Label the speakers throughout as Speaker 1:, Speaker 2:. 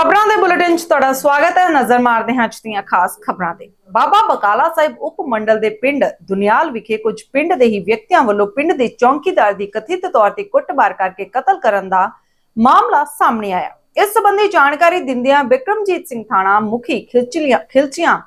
Speaker 1: ਖਬਰਾਂ ਦੇ ਬੁਲੇਟਿਨ 'ਚ ਤੁਹਾਡਾ ਸਵਾਗਤ ਹੈ। ਨਜ਼ਰ ਮਾਰਦੇ ਹਾਂ ਅੱਜ ਦੀਆਂ ਖਾਸ ਖਬਰਾਂ ਤੇ। ਬਾਬਾ ਬਕਾਲਾ ਸਾਹਿਬ ਉਪ ਮੰਡਲ ਦੇ ਪਿੰਡ ਦੁਨਿਆਲ ਵਿਖੇ ਕੁਝ ਪਿੰਡ ਦੇ ਹੀ ਵਿਅਕਤੀਆਂ ਵੱਲੋਂ ਪਿੰਡ ਦੇ ਚੌਂਕੀਦਾਰ ਦੀ ਕਥਿਤ ਤੌਰ ਤੇ ਕੁੱਟਮਾਰ ਕਰਕੇ ਕਤਲ ਕਰਨ ਦਾ ਮਾਮਲਾ ਸਾਹਮਣੇ ਆਇਆ। ਇਸ ਸੰਬੰਧੀ ਜਾਣਕਾਰੀ ਦਿੰਦਿਆਂ ਵਿਕਰਮਜੀਤ ਸਿੰਘ ਥਾਣਾ ਮੁਖੀ ਖਿਲਚੀਆਂ ਖਿਲਚੀਆਂ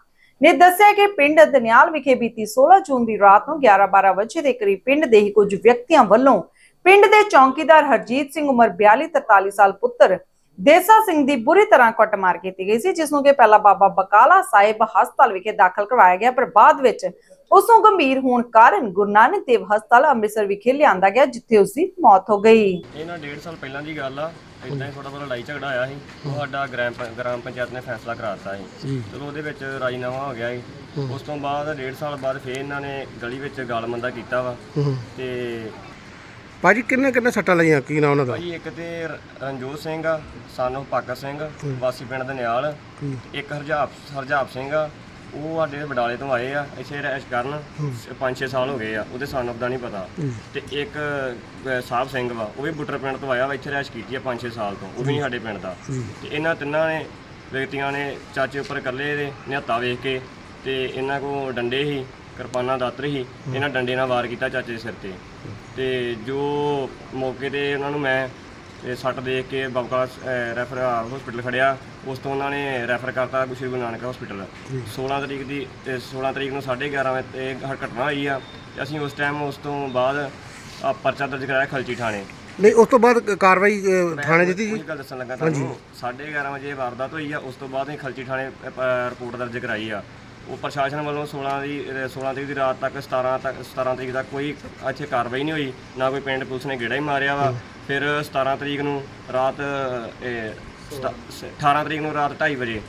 Speaker 1: ਨੇ ਦੱਸਿਆ ਕਿ ਪਿੰਡ ਦਨਿਆਲ ਵਿਖੇ ਬੀਤੀ 16 ਜੂਨ ਦੀ ਰਾਤ ਨੂੰ 11-12 ਵਜੇ ਦੇ ਕਰੀਬ ਪਿੰਡ ਦੇ ਹੀ ਕੁਝ ਵਿਅਕਤੀਆਂ ਵੱਲੋਂ ਪਿੰਡ ਦੇ ਚੌਂਕੀਦਾਰ ਹਰਜੀਤ ਸਿੰਘ ਉਮਰ 42-43 ਸਾਲ ਪੁੱਤਰ ਦੇਸਾ ਸਿੰਘ ਦੀ ਬੁਰੀ ਤਰ੍ਹਾਂ ਕੁੱਟਮਾਰ ਕੀਤੀ ਗਈ ਸੀ ਜਿਸ ਨੂੰ ਕਿ ਪਹਿਲਾਂ ਬਾਬਾ ਬਕਾਲਾ ਸਾਹਿਬ ਹਸਪਤਾਲ ਵਿਖੇ ਦਾਖਲ ਕਰਵਾਇਆ ਗਿਆ ਪਰ ਬਾਅਦ ਵਿੱਚ ਉਸ ਨੂੰ ਗੰਭੀਰ ਹੋਣ ਕਾਰਨ ਗੁਰੂ ਨਾਨਕ ਦੇਵ ਹਸਪਤਾਲ ਅੰਮ੍ਰਿਤਸਰ ਵਿਖੇ ਲਿਆਂਦਾ ਗਿਆ ਜਿੱਥੇ ਉਸ ਦੀ ਮੌਤ ਹੋ ਗਈ।
Speaker 2: ਇਹ ਨਾ ਡੇਢ ਸਾਲ ਪਹਿਲਾਂ ਦੀ ਗੱਲ ਆ ਇਦਾਂ ਹੀ ਥੋੜਾ ਬਹੁਤਾ ਲੜਾਈ ਝਗੜਾ ਆਇਆ ਸੀ ਉਹ ਸਾਡਾ ਗ੍ਰਾਮ ਪੰ- ਗ੍ਰਾਮ ਪੰਚਾਇਤ ਨੇ ਫੈਸਲਾ ਕਰਾ ਦਿੱਤਾ ਸੀ। ਚਲੋ ਉਹਦੇ ਵਿੱਚ ਰਾਜੀਨਾਮਾ ਹੋ ਗਿਆ ਸੀ ਉਸ ਤੋਂ ਬਾਅਦ ਡੇਢ ਸਾਲ ਬਾਅਦ ਫੇਰ ਇਹਨਾਂ ਨੇ ਗਲੀ ਵਿੱਚ ਗਾਲਮੰਦਾ ਕੀਤਾ ਵਾ ਤੇ
Speaker 3: ਭਾਜੀ ਕਿੰਨੇ ਕਿੰਨੇ ਸੱਟਾਂ ਲਾਈਆਂ ਕੀ ਨਾਮ ਉਹਨਾਂ ਦਾ?
Speaker 2: ਭਾਈ ਇੱਕ ਤੇ ਰ- ਰਣਜੋਤ ਸਿੰਘ ਆ ਸਾਨੂੰ ਪਾਕਾ ਸਿੰਘ ਵਾਸੀ ਪਿੰਡ ਦੇ ਨਿਆਲ ਇੱਕ ਹਰਜਾਪ ਹਰਜਾਪ ਸਿੰਘ ਆ ਉਹ ਸਾਡੇ ਬਡਾਲੇ ਤੋਂ ਆਏ ਆ ਇੱਥੇ ਰਹਿਸ਼ ਕਰਨ 5-6 ਸਾਲ ਹੋ ਗਏ ਆ ਉਹਦੇ ਸਾਨੂੰ ਦਾ ਨਹੀਂ ਪਤਾ। ਤੇ ਇੱਕ ਅ, ਸਾਹਿਬ ਸਿੰਘ ਵਾ ਉਹ ਵੀ ਬੁੱਟਰ ਪਿੰਡ ਤੋਂ ਆਇਆ ਵਾ ਇੱਥੇ ਰਹਿਸ਼ ਕੀਤੀ ਆ 5-6 ਸਾਲ ਤੋਂ ਉਹ ਵੀ ਨਹੀਂ ਸਾਡੇ ਪਿੰਡ ਦਾ। ਤੇ ਇਹਨਾਂ ਤਿੰਨਾਂ ਨੇ ਵਿਅਕਤੀਆਂ ਨੇ ਚਾਚੇ ਉੱਪਰ ਇਕੱਲੇ ਇਹਦੇ ਨਿਹੱਤਾ ਵੇਖ ਕੇ ਤੇ ਇਹਨਾਂ ਕੋ ਡੰਡੇ ਸੀ ਕਿਰਪਾਨਾਂ ਦਾਤਰ ਸੀ ਇਹਨਾਂ ਡੰਡੇ ਨਾਲ ਵਾਰ ਕੀਤਾ ਚਾਚੇ ਦੇ ਸਿਰ ਤੇ। ਤੇ ਜੋ ਮੌਕੇ ਤੇ ਉਹਨਾਂ ਨੂੰ ਮੈਂ ਇਹ ਸੱਟ ਦੇਖ ਕੇ ਬਾਬਾ ਰੈਫਰ ਹਸਪੀਟਲ ਖੜਿਆ। ਉਸ ਤੋਂ ਉਹਨਾਂ ਨੇ ਰੈਫਰ ਕਰਤਾ ਸ਼੍ਰੀ ਗੁਰੂ ਨਾਨਕ ਹਸਪੀਟਲ 16 ਤਰੀਕ ਦੀ ਤੇ 16 ਤਰੀਕ ਨੂੰ 11:30 ਵਜੇ ਇਹ ਘ- ਘਟਨਾ ਹੋਈ ਆ। ਤੇ ਅਸੀਂ ਉਸ ਟਾਈਮ ਉਸ ਤੋਂ ਬਾਅਦ ਆ ਪਰਚਾ ਦਰਜ ਕਰਾਇਆ ਖਲਚੀ ਥਾਣੇ।
Speaker 3: ਨਹੀਂ ਉਸ ਤੋਂ ਬਾਅਦ ਕਾਰਵਾਈ ਥਾਣੇ ਦਿੱਤੀ ਜੀ?
Speaker 2: ਗੱਲ ਦੱਸਣ ਲੱਗਾ ਤੁਹਾਨੂੰ। 11:30 ਵਜੇ ਇਹ ਵਾਰਦਾਤ ਹੋਈ ਆ ਉਸ ਤੋਂ ਬਾਅਦ ਹੀ ਖਲਚੀ ਥਾਣੇ ਰਿਪੋਰਟ ਦਰਜ ਕਰਾਈ ਆ। ਉਹ ਪ੍ਰਸ਼ਾਸਨ ਵੱਲੋਂ 16 ਦੀ ਅ, 16 ਤਰੀਕ ਦੀ ਰਾਤ ਤੱਕ 17 ਤੱਕ 17 ਤਰੀਕ ਤੱਕ ਕੋਈ ਇੱਥੇ ਕਾਰਵਾਈ ਨਹੀਂ ਹੋਈ। ਨਾ ਕੋਈ ਪਿੰਡ ਪੁਲਿਸ ਨੇ ਗੇੜਾ ਹੀ ਮਾਰਿਆ ਵਾ। ਫਿਰ 17 ਤਰੀਕ ਨੂੰ ਰਾਤ ਅ, ਇਹ 18 ਤਰੀਕ ਨੂੰ ਰਾਤ 2:30 ਵਜੇ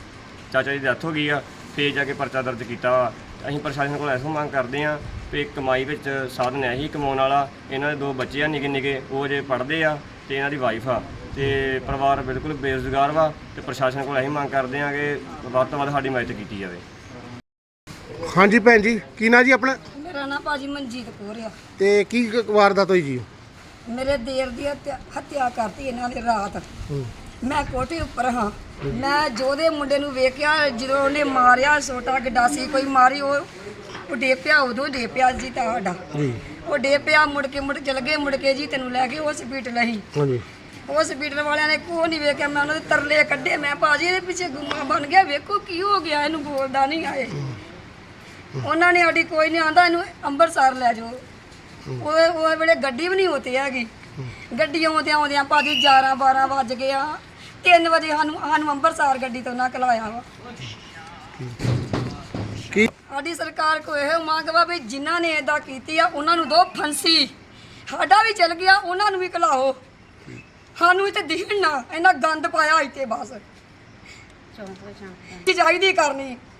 Speaker 2: ਚਾਚਾ ਜੀ ਦੀ ਡੈਥ ਹੋ ਗਈ ਆ। ਫੇਰ ਜਾ ਕੇ ਪਰਚਾ ਦਰਜ ਕੀਤਾ ਵਾ। ਅਸੀਂ ਪ੍ਰਸ਼ਾਸਨ ਕੋਲ ਐਸੋ ਮੰਗ ਕਰਦੇ ਆ ਕਿ ਕਮਾਈ ਵਿੱਚ ਸਾਧਨ ਹੈ ਹੀ ਕਮਾਉਣ ਵਾਲਾ। ਇਹਨਾਂ ਦੇ ਦੋ ਬੱਚੇ ਆ ਨਿੱਕੇ ਨਿੱਕੇ ਉਹ ਜੇ ਪੜ੍ਹਦੇ ਆ ਤੇ ਇਹਨਾਂ ਦੀ ਵਾਈਫ ਆ। ਤੇ ਪਰਿਵਾਰ ਬਿਲਕੁਲ ਬੇਰੁਜ਼ਗਾਰ ਵਾ ਤੇ ਪ੍ਰਸ਼ਾਸਨ ਕੋਲ ਅਸੀਂ ਮੰਗ ਕਰਦੇ ਆ ਕਿ ਵੱਧ ਤੋਂ ਵੱਧ ਸਾਡੀ ਮਦਦ ਕੀਤੀ ਜਾਵੇ।
Speaker 3: ਹਾਂਜੀ ਭੈਣ ਜੀ ਕੀ ਨਾਂ ਜੀ ਆਪਣਾ?
Speaker 4: ਮੇਰਾ ਨਾਂ ਭਾਜੀ ਮਨਜੀਤ ਕੌਰ ਆ।
Speaker 3: ਤੇ ਕੀ ਕ- ਵਾਰਦਾਤ ਹੋਈ ਜੀ?
Speaker 4: ਮੇਰੇ ਦੇਰ ਦੀ ਹੱਤਿਆ ਹੱਤਿਆ ਕਰਤੀ ਇਹਨਾਂ ਨੇ ਰਾਤ। ਮੈਂ ਕੋਠੇ ਉੱਪਰ ਹਾਂ। ਮੈਂ ਜੋਦੇ ਮੁੰਡੇ ਨੂੰ ਵੇਖਿਆ ਜਦੋਂ ਉਹਨੇ ਮਾਰਿਆ ਸੋਟਾ ਗਡਾਸੀ ਕੋਈ ਮਾਰੀ ਉਹ ਉਹ ਡੇਪਿਆ ਉਦੋਂ ਡੇਪਿਆ ਜੀ ਤੁਹਾਡਾ।
Speaker 3: ਜੀ।
Speaker 4: ਉਹ ਡੇਪਿਆ ਮੁੜ ਕੇ ਮੁੜ ਚਲ ਗਏ ਮੁੜ ਕੇ ਜੀ ਤੈਨੂੰ ਲੈ ਕੇ ਹਸਪੀਟਲ ਅਸੀਂ।
Speaker 3: ਹਾਂਜੀ।
Speaker 4: ਹਸਪੀਟਲ ਵਾਲਿਆਂ ਨੇ ਕੋਈ ਨਹੀਂ ਵੇਖਿਆ ਮੈਂ ਉਹਨਾਂ ਦੇ ਤਰਲੇ ਕੱਢੇ ਮੈਂ ਭਾਜੀ ਇਹਦੇ ਪਿੱਛੇ ਗੁੰਮਾ ਬਣ ਗਿਆ ਵੇਖੋ ਕੀ ਹੋ ਗਿਆ ਇਹਨੂੰ ਬੋਲਦਾ ਨਹੀਂ ਆਏ। ਉਹਨਾਂ ਨੇ ਸਾਡੀ ਕੋਈ ਨਹੀਂ ਆਂਦਾ ਇਹਨੂੰ ਅੰਮ੍ਰਿਤਸਰ ਲੈ ਜਾਓ। ਉਹ ਉਹ ਵੇਲੇ ਗੱਡੀ ਵੀ ਨਹੀਂ ਹੋਤੀ ਹੈਗੀ। ਗੱਡੀ ਆਉਂਦਿਆਂ ਆਉਂਦਿਆਂ ਭਾਜੀ 11 12 ਵੱਜ ਗਏ ਆ। 3 ਵਜੇ ਸਾਨੂੰ ਸਾਨੂੰ ਅੰਮ੍ਰਿਤਸਰ ਗੱਡੀ ਤੋਂ ਨਾ ਕਲਾਇਆ ਵਾ।
Speaker 3: ਕੀ?
Speaker 4: ਸਾਡੀ ਸਰਕਾਰ ਕੋ ਇਹ ਮੰਗ ਵਾ ਵੀ ਜਿਨ੍ਹਾਂ ਨੇ ਇਦਾਂ ਕੀਤੀ ਆ ਉਹਨਾਂ ਨੂੰ ਦੋ ਫਾਂਸੀ। ਸਾਡਾ ਵੀ ਚਲ ਗਿਆ ਉਹਨਾਂ ਨੂੰ ਵੀ ਕਲਾਓ ਸਾਨੂੰ ਇੱਥੇ ਦਿਖਣ ਨਾ ਇਹਨਾਂ ਗੰਦ ਪਾਇਆ ਇੱਥੇ ਬਸ। ਕੀ ਚਾਹੀਦੀ ਕਰਨੀ। ਦਿਜੇ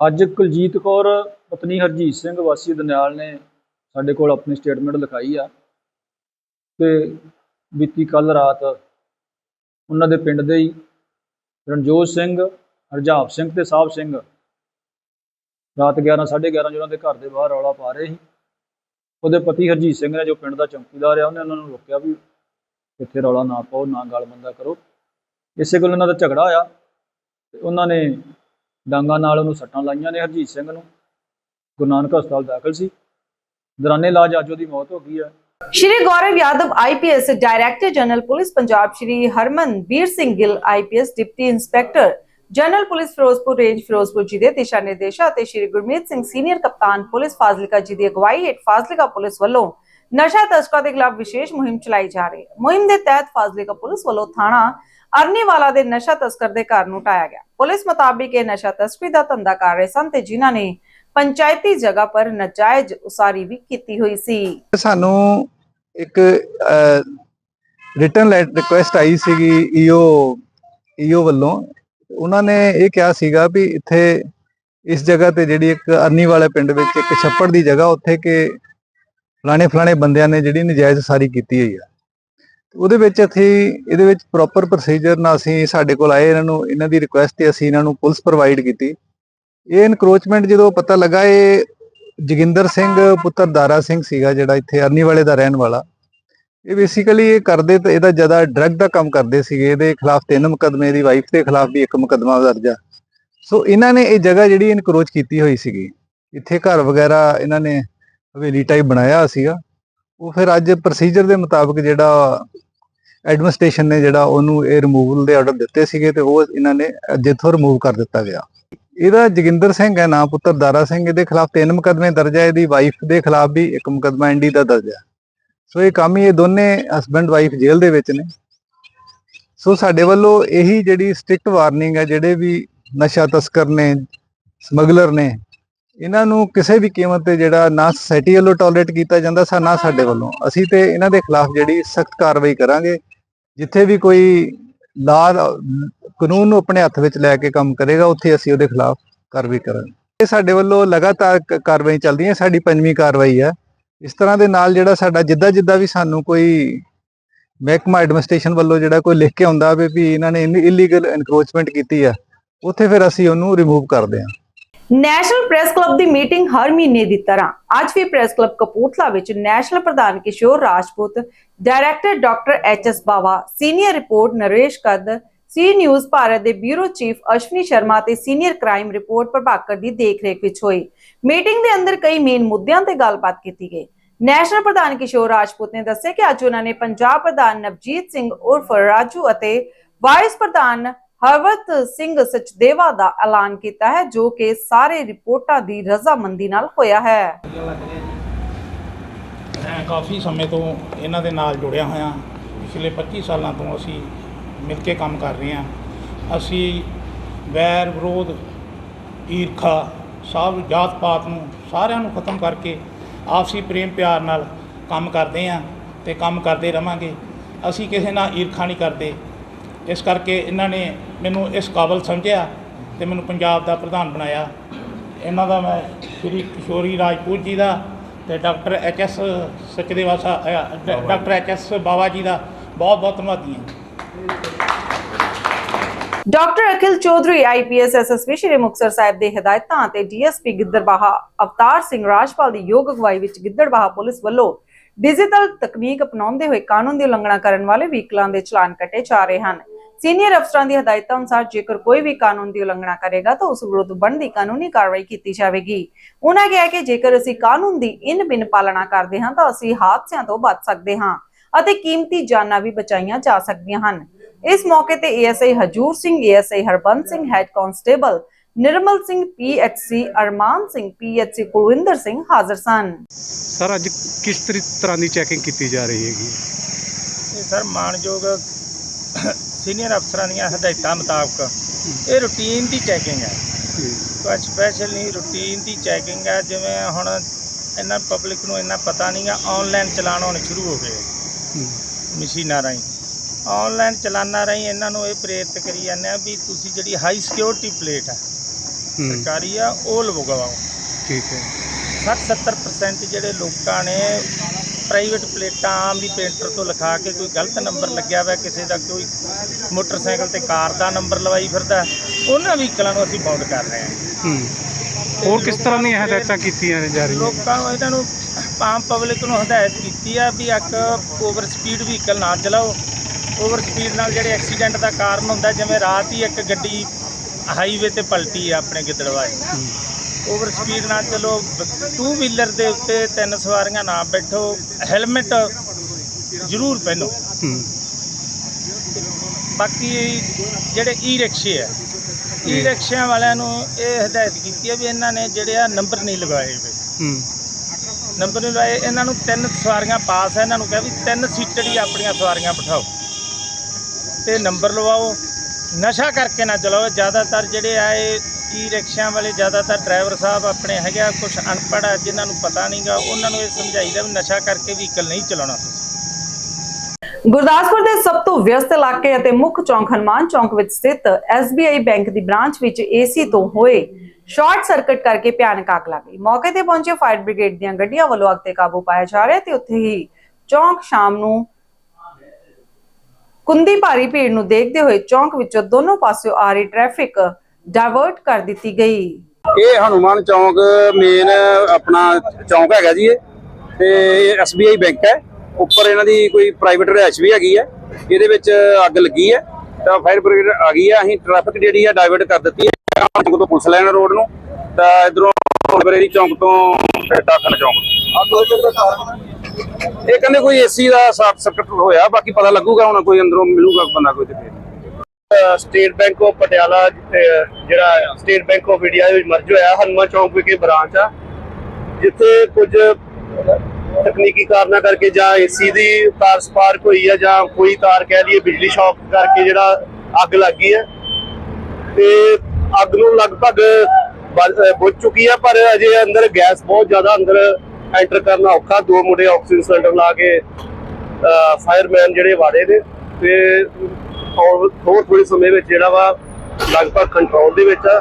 Speaker 5: ਅੱਜ ਕੁਲਜੀਤ ਕੌਰ, ਪਤਨੀ ਹਰਜੀਤ ਸਿੰਘ ਵਾਸੀ ਦਨਿਆਲ ਨੇ ਸਾਡੇ ਕੋਲ ਆਪਣੀ ਸਟੇਟਮੈਂਟ ਲਿਖਾਈ ਆ ਕਿ ਬੀਤੀ ਕੱਲ ਰਾਤ ਉਹਨਾਂ ਦੇ ਪਿੰਡ ਦੇ ਹੀ ਰਣਜੋਤ ਸਿੰਘ, ਹਰਜਾਪ ਸਿੰਘ ਤੇ ਸਾਹਿਬ ਸਿੰਘ ਰਾਤ 11 11:30 ਜਦੋਂ ਦੇ ਘਰ ਦੇ ਬਾਹਰ ਰੌਲਾ ਪਾ ਰਹੇ ਸੀ, ਉਹਦੇ ਪਤੀ ਹਰਜੀਤ ਸਿੰਘ ਨੇ ਜੋ ਪਿੰਡ ਦਾ ਚੌਕੀਦਾਰ ਆ, ਉਹਨੇ ਉਹਨਾਂ ਨੂੰ ਰੋਕਿਆ ਵੀ ਇੱਥੇ ਰੌਲਾ ਨਾ ਪਾਓ, ਨਾ ਗਲਮੰਦਾ ਕਰੋ। ਇਸੇ ਗੱਲ ਉਹਨਾਂ ਦਾ ਝਗੜਾ ਹੋਇਆ ਤੇ ਉਹਨਾਂ ਨੇ ਡਾਂਗਾ ਨਾਲ ਉਹਨੂੰ ਸੱਟਾਂ ਲਾਈਆਂ ਨੇ ਹਰਜੀਤ ਸਿੰਘ ਨੂੰ। ਗੁਰੂ ਨਾਨਕ ਹਸਪਤਾਲ ਦਾਖਲ ਸੀ। ਦੌਰਾਨੇ ਇਲਾਜ ਅੱਜ ਉਹਦੀ ਮੌਤ ਹੋ ਗਈ ਹੈ।
Speaker 1: Shri Gaurav Yadav IPS director general police Punjab Shri Harmanveer Singh Gill IPS deputy inspector general police Ferozepur range Ferozepur ji ਦੇ ਦਿਸ਼ਾ ਨਿਰਦੇਸ਼ਾਂ ਅਤੇ ਸ਼੍ਰੀ ਗੁਰਮੀਤ ਸਿੰਘ ਸੀਨੀਅਰ ਕਪਤਾਨ ਪੁਲਿਸ ਫਾਜ਼ਿਲਕਾ ਜੀ ਦੀ ਅਗਵਾਈ ਹੇਠ ਫਾਜ਼ਿਲਕਾ ਪੁਲਿਸ ਵੱਲੋਂ ਨਸ਼ਾ ਤਸਕਰਾਂ ਦੇ ਖਿਲਾਫ ਵਿਸ਼ੇਸ਼ ਮੁਹਿੰਮ ਚਲਾਈ ਜਾ ਰਹੀ ਹੈ। ਮੁਹਿੰਮ ਦੇ ਤਹਿਤ ਫਾਜ਼ਿਲਕਾ ਪੁਲਿਸ ਵੱਲੋਂ ਥਾਣਾ ਅਰਨੀਵਾਲਾ ਦੇ ਨਸ਼ਾ ਤਸਕਰ ਦੇ ਘਰ ਨੂੰ ਢਾਇਆ ਗਿਆ। ਪੁਲਿਸ ਮੁਤਾਬਿਕ ਇਹ ਨਸ਼ਾ ਤਸਕਰੀ ਦਾ ਧੰਦਾ ਕਰ ਰਹੇ ਸਨ ਤੇ ਜਿਨ੍ਹਾਂ ਨੇ ਪੰਚਾਇਤੀ ਜਗ੍ਹਾ ਪਰ ਨਜਾਇਜ਼ ਉਸਾਰੀ ਵੀ ਕੀਤੀ ਹੋਈ ਸੀ।
Speaker 6: ਸਾਨੂੰ ਇੱਕ ਰਿਟਰਨ ਰਿਕੁਐਸਟ ਆਈ ਸੀਗੀ ਈਓ ਈਓ ਵੱਲੋਂ। ਉਹਨਾਂ ਨੇ ਇਹ ਕਿਹਾ ਸੀਗਾ ਵੀ ਇੱਥੇ ਇਸ ਜਗ੍ਹਾ ਤੇ ਜਿਹੜੀ ਇੱਕ ਅਰਨੀ ਵਾਲੇ ਪਿੰਡ ਵਿੱਚ ਇੱਕ ਛੱਪੜ ਦੀ ਜਗ੍ਹਾ ਉੱਥੇ ਕਿ ਫਲਾਣੇ ਫਲਾਣੇ ਬੰਦਿਆਂ ਨੇ ਜਿਹੜੀ ਨਜਾਇਜ਼ ਸਾਰੀ ਕੀਤੀ ਹੋਈ ਆ। ਉਹਦੇ ਵਿੱਚ ਅਸੀਂ ਇਹਦੇ ਵਿੱਚ ਪ੍ਰੋਪਰ ਪ੍ਰੋਸੀਜਰ ਨਾਲ ਅਸੀਂ ਸਾਡੇ ਕੋਲ ਆਏ, ਇਹਨਾਂ ਨੂੰ, ਇਹਨਾਂ ਦੀ ਰਿਕੁਐਸਟ ਤੇ ਅਸੀਂ ਇਹਨਾਂ ਨੂੰ ਪੁਲਿਸ ਪ੍ਰੋਵਾਈਡ ਕੀਤੀ। ਇਹ ਇਨਕਰੋਚਮੈਂਟ ਜਦੋਂ ਪਤਾ ਲੱਗਾ, ਇਹ ਜੋਗਿੰਦਰ ਸਿੰਘ ਪੁੱਤਰ ਦਾਰਾ ਸਿੰਘ ਸੀਗਾ ਜਿਹੜਾ ਇੱਥੇ ਅਰਨੀ ਵਾਲੇ ਦਾ ਰਹਿਣ ਵਾਲਾ। ਇਹ ਬੇਸਿਕਲੀ ਇਹ ਕਰਦੇ ਤਾਂ ਇਹਦਾ ਜ਼ਿਆਦਾ ਡਰੱਗ ਦਾ ਕੰਮ ਕਰਦੇ ਸੀਗੇ, ਇਹਦੇ ਖਿਲਾਫ ਤਿੰਨ ਮੁਕੱਦਮੇ ਦੀ ਵਾਈਫ ਦੇ ਖਿਲਾਫ ਵੀ ਇੱਕ ਮੁਕੱਦਮਾ ਦਰਜ ਆ। ਸੋ ਇਹਨਾਂ ਨੇ ਇਹ ਜਗ੍ਹਾ ਜਿਹੜੀ ਇਨਕਰੋਚ ਕੀਤੀ ਹੋਈ ਸੀਗੀ, ਇੱਥੇ ਘਰ ਵਗੈਰਾ ਇਹਨਾਂ ਨੇ ਹਵੇਲੀ ਟਾਈਪ ਬਣਾਇਆ ਸੀਗਾ। ਉਹ ਫਿਰ ਅੱਜ ਪ੍ਰੋਸੀਜਰ ਦੇ ਮੁਤਾਬਕ ਜਿਹੜਾ ਐਡਮਿਨਿਸਟ੍ਰੇਸ਼ਨ ਨੇ ਜਿਹੜਾ ਉਹਨੂੰ ਇਹ ਰਿਮੂਵਲ ਦੇ ਆਰਡਰ ਦਿੱਤੇ ਸੀਗੇ ਤੇ ਉਹ ਇਹਨਾਂ ਨੇ ਅੱਜ ਇੱਥੋਂ ਰਿਮੂਵ ਕਰ ਦਿੱਤਾ ਗਿਆ। ਇਹਦਾ ਜੋਗਿੰਦਰ ਸਿੰਘ ਹੈ ਨਾਮ ਪੁੱਤਰ ਦਾਰਾ ਸਿੰਘ, ਇਹਦੇ ਖਿਲਾਫ ਤਿੰਨ ਮੁਕੱਦਮੇ ਦਰਜ ਹੈ ਇਹਦੀ ਵਾਈਫ ਦੇ ਖਿਲਾਫ ਵੀ ਇੱਕ ਮੁਕੱਦਮਾ ਐਨਡੀ ਦਾ ਦਰਜ ਹੈ ਸੋ ਇਹ ਕੰਮ ਹੀ ਇਹ ਦੋਨੇ ਹਸਬੰਡ ਵਾਈਫ ਜੇਲ੍ਹ ਦੇ ਵਿੱਚ ਨੇ। ਸੋ ਸਾਡੇ ਵੱਲੋਂ ਇਹੀ ਜਿਹੜੀ ਸਟ੍ਰਿਕਟ ਵਾਰਨਿੰਗ ਹੈ ਜਿਹੜੇ ਵੀ ਨਸ਼ਾ ਤਸਕਰ ਨੇ, ਸਮਗਲਰ ਨੇ, ਇਹਨਾਂ ਨੂੰ ਕਿਸੇ ਵੀ ਕੀਮਤ ਤੇ ਜਿਹੜਾ ਨਾ ਸੋਸਾਇਟੀ ਵੱਲੋਂ ਟੋਲਰੇਟ ਕੀਤਾ ਜਾਂਦਾ, ਸਾ ਨਾ ਸਾਡੇ ਵੱਲੋਂ। ਅਸੀਂ ਤੇ ਇਹਨਾਂ ਦੇ ਖਿਲਾਫ ਜਿਹੜੀ ਸਖਤ ਕਾਰਵਾਈ ਕਰਾਂਗੇ। ਜਿੱਥੇ ਵੀ ਕੋਈ ਲਾ ਕਾਨੂੰਨ ਨੂੰ ਆਪਣੇ ਹੱਥ ਵਿੱਚ ਲੈ ਕੇ ਕੰਮ ਕਰੇਗਾ, ਉੱਥੇ ਅਸੀਂ ਉਹਦੇ ਖਿਲਾਫ ਕਾਰਵਾਈ ਕਰਾਂਗੇ। ਇਹ ਸਾਡੇ ਵੱਲੋਂ ਲਗਾਤਾਰ ਕਾਰਵਾਈ ਚੱਲਦੀ ਹੈ ਸਾਡੀ ਪੰਜਵੀਂ ਕਾਰਵਾਈ ਹੈ ਇਸ ਤਰ੍ਹਾਂ ਦੇ ਨਾਲ ਜਿਹੜਾ ਸਾਡਾ ਜਿੱਦਾਂ ਜਿੱਦਾਂ ਵੀ ਸਾਨੂੰ ਕੋਈ ਮਹਿਕਮਾ ਐਡਮਿਨਿਸਟ੍ਰੇਸ਼ਨ ਵੱਲੋਂ ਜਿਹੜਾ ਕੋਈ ਲਿਖ ਕੇ ਆਉਂਦਾ ਵੀ ਵੀ ਇਹਨਾਂ ਨੇ ਇਲੀਗਲ ਐਨਕਰੋਚਮੈਂਟ ਕੀਤੀ ਆ, ਉੱਥੇ ਫਿਰ ਅਸੀਂ ਉਹਨੂੰ ਰਿਮੂਵ ਕਰਦੇ ਹਾਂ
Speaker 1: ਨੈਸ਼ਨਲ ਪ੍ਰੈਸ ਕਲੱਬ ਦੀ ਮੀਟਿੰਗ ਹਰ ਮਹੀਨੇ ਦੀ ਤਰ੍ਹਾਂ। ਅੱਜ ਵੀ ਪ੍ਰੈਸ ਕਲੱਬ ਕਪੂਰਥਲਾ ਵਿੱਚ ਨੈਸ਼ਨਲ ਪ੍ਰਧਾਨ Kishore Rajput director doctor H S Bawa senior report Naresh ਕੱਦ ਸੀ ਨਿਊਜ਼ ਭਾਰਤ ਦੇ ਬਿਊਰੋ ਚੀਫ ਅਸ਼ਵਨੀ ਸ਼ਰਮਾ ਤੇ ਸੀਨੀਅਰ ਕ੍ਰਾਈਮ ਰਿਪੋਰਟ ਪ੍ਰਭਾਕਰ ਦੀ ਦੇਖਰੇਖ ਵਿੱਚ ਹੋਈ। ਮੀਟਿੰਗ ਦੇ ਅੰਦਰ ਕਈ ਮੇਨ ਮੁੱਦਿਆਂ ਤੇ ਗੱਲਬਾਤ ਕੀਤੀ ਗਈ। ਨੈਸ਼ਨਲ ਪ੍ਰਧਾਨ ਕਿਸ਼ੋਰ ਰਾਜਪੂਤ ਨੇ ਦੱਸਿਆ ਕਿ ਅੱਜ ਉਹਨਾਂ ਨੇ ਪੰਜਾਬ ਪ੍ਰਧਾਨ ਨਵਜੀਤ ਸਿੰਘ ਉਰਫ ਰਾਜੂ ਅਤੇ ਵਾਈਸ ਪ੍ਰਧਾਨ ਹਰਵਤ ਸਿੰਘ ਸਚਦੇਵਾ ਦਾ ਐਲਾਨ ਕੀਤਾ ਹੈ, ਜੋ ਕਿ ਸਾਰੇ ਰਿਪੋਰਟਾਂ ਦੀ ਰਜ਼ਾਮੰਦੀ ਨਾਲ ਹੋਇਆ ਹੈ।
Speaker 7: ਮੈਂ ਕਾਫੀ ਸਮੇਂ ਤੋਂ ਇਹਨਾਂ ਦੇ ਨਾਲ ਜੁੜਿਆ ਹੋਇਆ। ਪਿਛਲੇ 25 ਸਾਲਾਂ ਤੋਂ ਅਸੀਂ ਮਿਲ ਕੇ ਕੰਮ ਕਰ ਰਹੇ ਹਾਂ। ਅਸੀਂ ਵੈਰ ਵਿਰੋਧ, ਈਰਖਾ, ਸਭ ਜਾਤ ਪਾਤ ਨੂੰ ਸਾਰਿਆਂ ਨੂੰ ਖਤਮ ਕਰਕੇ ਆਪਸੀ ਪ੍ਰੇਮ ਪਿਆਰ ਨਾਲ ਕੰਮ ਕਰਦੇ ਹਾਂ ਤੇ ਕੰਮ ਕਰਦੇ ਰਵਾਂਗੇ। ਅਸੀਂ ਕਿਸੇ ਨਾਲ ਈਰਖਾ ਨਹੀਂ ਕਰਦੇ। ਇਸ ਕਰਕੇ ਇਹਨਾਂ ਨੇ ਮੈਨੂੰ ਇਸ ਕਾਬਲ ਸਮਝਿਆ ਤੇ ਮੈਨੂੰ ਪੰਜਾਬ ਦਾ ਪ੍ਰਧਾਨ ਬਣਾਇਆ। ਇਹਨਾਂ ਦਾ ਮੈਂ ਸ਼੍ਰੀ ਕਿਸ਼ੋਰੀ ਰਾਜਪੂਤ ਜੀ ਦਾ ਤੇ doctor H S Sachdeva Sahib doctor H S Bawa ji ਦਾ ਬਹੁਤ ਬਹੁਤ ਧੰਨਵਾਦੀ ਹਾਂ
Speaker 1: doctor Akhil Chaudhary IPS SSP Shri Muktsar Sahib ਦੇ ਹਦਾਇਤਾਂ ਤੇ ਡੀਐਸਪੀ ਗਿੱਦੜਬਾਹਾ ਅਵਤਾਰ ਸਿੰਘ ਰਾਜਪਾਲ ਦੀ ਯੋਗ ਅਗਵਾਈ ਵਿੱਚ ਗਿੱਦੜਬਾਹਾ ਪੁਲਿਸ ਵੱਲੋਂ ਡਿਜੀਟਲ ਤਕਨੀਕ ਅਪਣਾਉਂਦੇ ਹੋਏ ਕਾਨੂੰਨ ਦੀ ਉਲੰਘਣਾ ਕਰਨ ਵਾਲੇ ਵਹੀਕਲਾਂ ਦੇ ਚਲਾਨ ਕੱਟੇ ਜਾ ਰਹੇ ਹਨ। ਸੀਨੀਅਰ ਅਫਸਰਾਂ ਦੀ ਹਦਾਇਤਾਂ ਅਨੁਸਾਰ ਜੇਕਰ ਕੋਈ ਵੀ ਕਾਨੂੰਨ ਦੀ ਉਲੰਘਣਾ ਕਰੇਗਾ ਤਾਂ ਉਸ ਵਿਰੁੱਧ ਬਣਦੀ ਕਾਨੂੰਨੀ ਕਾਰਵਾਈ ਕੀਤੀ ਜਾਵੇਗੀ। ਉਹਨਾਂ ਕਿਹਾ ਕਿ ਜੇਕਰ ਅਸੀਂ ਕਾਨੂੰਨ ਦੀ ਇਨ ਬਿਨ ਪਾਲਣਾ ਕਰਦੇ ਹਾਂ ਤਾਂ ਅਸੀਂ ਹਾਦਸਿਆਂ ਤੋਂ ਬਚ ਸਕਦੇ ਹਾਂ ਅਤੇ ਕੀਮਤੀ ਜਾਨਾਂ ਵੀ ਬਚਾਈਆਂ ਜਾ ਸਕਦੀਆਂ ਹਨ। ਇਸ ਮੌਕੇ ਤੇ ASI Hazoor Singh ASI Harbans Singh head constable Nirmal Singh PHC Arman Singh PHC Kulwinder Singh ਹਾਜ਼ਰ ਸਨ।
Speaker 3: ਸਰ ਅੱਜ ਕਿਸ ਤਰੀ- ਤਰ੍ਹਾਂ ਦੀ ਚੈਕਿੰਗ ਕੀਤੀ ਜਾ ਰਹੀ ਹੈਗੀ?
Speaker 7: ਇਹ ਸਰ ਮਾਨਯੋਗ ਸੀਨੀਅਰ ਅਫਸਰਾਂ ਦੀਆਂ ਹਦਾਇਤਾਂ ਮੁਤਾਬਕ ਇਹ ਰੂਟੀਨ ਦੀ ਚੈਕਿੰਗ ਹੈ। ਕੋਈ ਸਪੈਸ਼ਲ ਨਹੀਂ ਰੂਟੀਨ ਦੀ ਚੈਕਿੰਗ ਹੈ। ਜਿਵੇਂ ਹੁਣ ਇਹਨਾਂ ਪਬਲਿਕ ਨੂੰ ਇੰਨਾ ਪਤਾ ਨਹੀਂਗਾ ਆਨਲਾਈਨ ਚਲਾਨ ਹੋਣੇ ਸ਼ੁਰੂ ਹੋ ਗਏ। ਮਸ਼ੀਨਾਂ ਰਾਹੀਂ। ਆਨਲਾਈਨ ਚਲਾਨਾਂ ਰਾਹੀਂ ਇਹਨਾਂ ਨੂੰ ਇਹ ਪ੍ਰੇਰਿਤ ਕਰੀ ਜਾਂਦੇ ਆ ਵੀ ਤੁਸੀਂ ਜਿਹੜੀ ਹਾਈ ਸਿਕਿਉਰਿਟੀ ਪਲੇਟ ਹੈ ਸਰਕਾਰੀ ਆ ਉਹ ਲਗਵਾਓ
Speaker 3: ਠੀਕ ਹੈ।
Speaker 7: 60-70% ਜਿਹੜੇ ਲੋਕਾਂ ਨੇ ਪ੍ਰਾਈਵੇਟ ਪਲੇਟਾਂ ਆਮ ਦੀ ਪੇਂਟਰ ਤੋਂ ਲਿਖਾ ਕੇ ਕੋਈ ਗਲਤ ਨੰਬਰ ਲੱਗਿਆ ਹੋਇਆ ਕਿਸੇ ਦਾ ਕੋਈ ਮੋਟਰਸਾਈਕਲ ਤੇ ਕਾਰ ਦਾ ਨੰਬਰ ਲਵਾਈ ਫਿਰਦਾ ਉਹਨਾਂ ਵਹੀਕਲਾਂ ਨੂੰ ਅਸੀਂ ਬਾਉਂਡ ਕਰ ਰਹੇ ਹਾਂ।
Speaker 3: ਹੋਰ ਕਿਸ ਤਰ੍ਹਾਂ ਦੀਆਂ ਹਦਾਇਤਾਂ ਕੀਤੀਆਂ ਜਾ ਰਹੀਆਂ?
Speaker 7: ਲੋਕਾਂ ਨੂੰ ਇਹਨਾਂ ਨੂੰ ਆਮ ਪਬਲਿਕ ਨੂੰ ਹਦਾਇਤ ਕੀਤੀ ਆ ਵੀ ਇੱਕ ਓਵਰ ਸਪੀਡ ਵਹੀਕਲ ਨਾ ਚਲਾਓ। ਓਵਰ ਸਪੀਡ ਨਾਲ ਜਿਹੜੇ ਐਕਸੀਡੈਂਟ ਦਾ ਕਾਰਨ ਹੁੰਦਾ ਜਿਵੇਂ ਰਾਤ ਹੀ ਇੱਕ ਗੱਡੀ ਹਾਈਵੇ ਤੇ ਪਲਟੀ ਆ ਆਪਣੇ ਗਿੱਦੜਵਾ 'ਚ ਓਵਰ ਸਪੀਡ ਨਾ ਚਲੋ ਟੂ ਵੀਲਰ ਦੇ ਉੱਤੇ ਤਿੰਨ ਸਵਾਰੀਆਂ ਨਾ ਬੈਠੋ ਹੈਲਮਟ ਜ਼ਰੂਰ ਪਹਿਨੋ। ਬਾਕੀ ਜਿਹੜੇ ਈ ਰਿਕਸ਼ੇ ਆ ਈ ਰਿਕਸ਼ਿਆਂ ਵਾਲਿਆਂ ਨੂੰ ਇਹ ਹਦਾਇਤ ਕੀਤੀ ਹੈ ਵੀ ਇਹਨਾਂ ਨੇ ਜਿਹੜੇ ਆ ਨੰਬਰ ਨਹੀਂ ਲਗਾਏ ਹੋਏ। ਨੰਬਰ ਨਹੀਂ ਲਗਾਏ ਇਹਨਾਂ ਨੂੰ ਤਿੰਨ ਸਵਾਰੀਆਂ ਪਾਸ ਹੈ ਇਹਨਾਂ ਨੂੰ ਕਿਹਾ ਵੀ ਤਿੰਨ ਸੀਟਰ ਹੀ ਆਪਣੀਆਂ ਸਵਾਰੀਆਂ ਬਿਠਾਓ। ਤੇ ਨੰਬਰ ਲਵਾਓ। ਨਸ਼ਾ ਕਰਕੇ ਨਾ ਚਲਾਓ ਜ਼ਿਆਦਾਤਰ ਜਿਹੜੇ ਆ ਇਹ ਈ ਰਿਕਸ਼ਿਆਂ ਵਾਲੇ ਜ਼ਿਆਦਾਤਰ ਡਰਾਈਵਰ ਸਾਹਿਬ ਆਪਣੇ ਹੈਗੇ ਆ ਕੁਝ ਅਨਪੜ੍ਹ ਆ, ਜਿਨ੍ਹਾਂ ਨੂੰ ਪਤਾ ਨਹੀਂਗਾ ਉਹਨਾਂ ਨੂੰ ਇਹ ਸਮਝਾਈਦਾ ਵੀ ਨਸ਼ਾ ਕਰਕੇ ਵਹੀਕਲ ਨਹੀਂ ਚਲਾਉਣਾ
Speaker 1: ਗੁਰਦਾਸਪੁਰ ਦੇ ਸਭ ਤੋਂ ਵਿਅਸਤ ਇਲਾਕੇ ਅਤੇ ਮੁੱਖ ਚੌਂਕ ਹਨੂਮਾਨ ਚੌਂਕ ਵਿੱਚ ਸਥਿਤ SBI ਬੈਂਕ ਦੀ ਬ੍ਰਾਂਚ ਵਿੱਚ ਏਸੀ ਤੋਂ ਹੋਏ ਸ਼ਾਰਟ ਸਰਕਟ ਕਰਕੇ ਭਿਆਨਕ ਅੱਗ ਲੱਗ ਗਈ। ਮੌਕੇ ਤੇ ਪਹੁੰਚੇ ਫਾਇਰ ਬ੍ਰਿਗੇਡ ਦੀਆਂ ਗੱਡੀਆਂ ਵੱਲੋਂ ਅੱਗ ਤੇ ਕਾਬੂ ਪਾਇਆ ਜਾ ਰਿਹਾ ਤੇ ਉੱਥੇ ਹੀ ਚੌਂਕ ਸ਼ਾਮ ਨੂੰ ਕੁੰਦੀ ਭਾਰੀ ਭੀੜ ਨੂੰ ਦੇਖਦੇ ਹੋਏ ਚੌਂਕ ਵਿੱਚੋਂ ਦੋਨੋਂ ਪਾਸਿਓਂ ਆ ਰਹੀ ਟ੍ਰੈਫਿਕ ਡਾਇਵਰਟ ਕਰ ਦਿੱਤੀ ਗਈ।
Speaker 8: ਇਹ ਹਨੂਮਾਨ ਚੌਂਕ ਮੇਨ ਆਪਣਾ ਚੌਂਕ ਹੈਗਾ ਜੀ ਇਹ। ਤੇ ਇਹ SBI ਬੈਂਕ ਹੈ। ਉੱਪਰ ਇਹਨਾਂ ਦੀ ਕੋਈ ਪ੍ਰਾਈਵੇਟ ਰਿਹਾਇਸ਼ ਵੀ ਹੈਗੀ ਹੈ। ਇਹਦੇ ਵਿੱਚ ਅੱਗ ਲੱਗੀ ਹੈ। ਤਾਂ ਫਾਇਰ ਬ੍ਰਿਗੇਡ ਆ ਗਈ ਹੈ। ਅਸੀਂ ਟ੍ਰੈਫਿਕ ਜਿਹੜੀ ਹੈ ਡਾਇਵਰਟ ਕਰ ਦਿੱਤੀ ਹੈ। ਚੌਂਕ ਤੋਂ ਪੁਲਿਸ ਲਾਈਨ ਰੋਡ ਨੂੰ। ਤਾਂ ਇਧਰੋਂ ਬਰੇਰੀ ਚੌਂਕ ਤੋਂ ਟਾਕਨ ਚੌਂਕ। ਇਹ ਕਹਿੰਦੇ ਕੋਈ ਏਸੀ ਦਾ ਸ਼ਾਰਟ ਸਰਕਟ ਹੋਇਆ। ਬਾਕੀ ਪਤਾ ਲੱਗੂਗਾ ਹੁਣ ਕੋਈ ਅੰਦਰੋਂ ਮਿਲੂਗਾ ਬੰਦਾ ਕੋਈ ਤੇ
Speaker 9: ਸਟੇਟ ਬੈਂਕ ਆਫ ਪਟਿਆਲਾ ਅਹ, ਜਿਹੜਾ ਸਟੇਟ ਬੈਂਕ ਆਫ ਇੰਡੀਆ ਵਿੱਚ ਮਰਜ ਹੋਇਆ ਹਨੂੰਮਾਨ ਚੌਂਕ ਵਿਖੇ ਬ੍ਰਾਂਚ ਆ ਜਿੱਥੇ ਕੁਝ ਤਕਨੀਕੀ ਕਾਰਨਾਂ ਕਰਕੇ ਜਾਂ ਏਸੀ ਦੀ ਤਾਰ ਸਪਾਰਕ ਹੋਈ ਆ ਜਾਂ ਕੋਈ ਤਾਰ ਕਹਿ ਲਈਏ ਬਿਜਲੀ ਸ਼ੌਕ ਕਰਕੇ ਜਿਹੜਾ ਅੱਗ ਲੱਗ ਗਈ ਹੈ ਤੇ ਅੱਗ ਨੂੰ ਲਗਭਗ ਬ- ਬੁਝ ਚੁੱਕੀ ਹੈ ਪਰ ਅਜੇ ਅੰਦਰ ਗੈਸ ਬਹੁਤ ਜ਼ਿਆਦਾ ਅੰਦਰ ਐਂਟਰ ਕਰਨਾ ਔਖਾ ਦੋ ਮੁੰਡੇ ਆਕਸੀਜਨ ਸਿਲੰਡਰ ਲਾ ਕੇ ਫਾਇਰਮੈਨ ਜਿਹੜੇ ਵਾੜੇ ਨੇ ਤੇ ਹੋਰ ਹੋਰ ਥੋੜੇ ਸਮੇਂ ਵਿੱਚ ਜਿਹੜਾ ਵਾ ਲਗਭਗ ਕੰਟਰੋਲ ਦੇ ਵਿੱਚ ਆ।